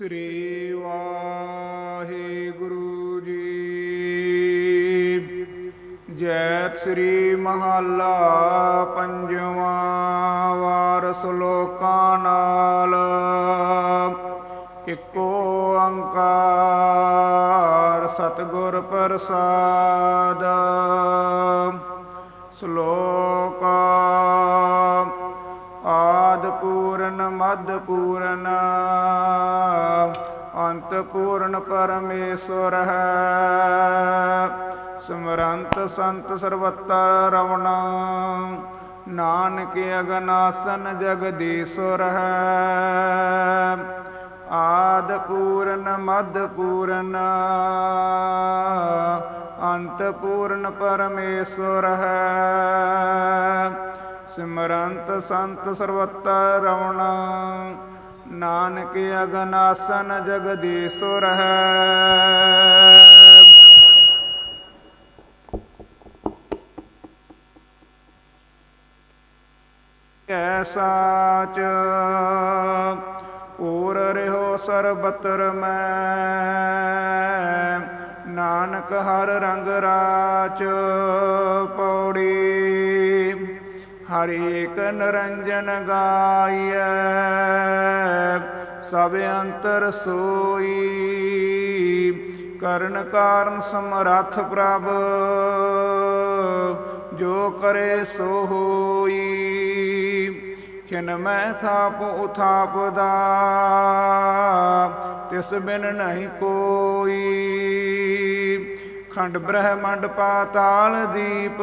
ਸ੍ਰੀ ਵਾਹਿਗੁਰੂ ਜੀ। ਜੈ ਸ੍ਰੀ ਮਹੱਲਾ ਪੰਜਵਾਂ ਵਾਰ ਸ਼ਲੋਕਾਂ ਨਾਲ ਇੱਕੋ ਓੰਕਾਰ ਸਤਿਗੁਰ ਪ੍ਰਸਾਦ। ਸ਼ਲੋਕਾ ਪੂਰਨ, ਮਦ ਪੂਰਨ। ਅੰਤ ਪੂਰਨ ਪਰਮੇਸ਼ਵਰ ਹੈ। ਸਿਮਰੰਤ ਸੰਤ ਸਰਵਤਰ ਰਵਣ ਨਾਨਕ ਅਗਨਾਸਨ ਜਗਦੀਸ਼ਵਰ ਹੈ। ਆਦ ਪੂਰਨ, ਮਦ ਪੂਰਨ। ਅੰਤ ਪੂਰਨ ਪਰਮੇਸ਼ਵਰ ਹੈ। ਸਿਮਰੰਤ ਸੰਤ ਸਰਵਤਰ ਰਵਣ ਨਾਨਕ ਅਗਨਾਸਨ ਜਗਦੀਸ਼ੁਰ ਹੈ ਕੈ ਸਾਚ ਔਰ ਰਹਿਓ ਸਰਬਤਰ ਮੈਂ। ਨਾਨਕ ਹਰ ਰੰਗ ਰਾਚ ਪੌੜੀ। ਹਰੇਕ ਨਰੰਜਨ ਗਾਈਐ, ਸਭ ਅੰਤਰ ਸੋਈ। ਕਰਨ ਕਾਰਨ ਸਮਰੱਥ ਪ੍ਰਭ, ਜੋ ਕਰੇ ਸੋ ਹੋਈ। ਖਿਨ ਮੈਂ ਥਾਪ ਉਥਾਪ ਦਾ ਤਿਸ ਬਿਨ ਨਹੀਂ ਕੋਈ। ਖੰਡ ਬ੍ਰਹਮੰਡ ਪਾਤਾਲ ਦੀਪ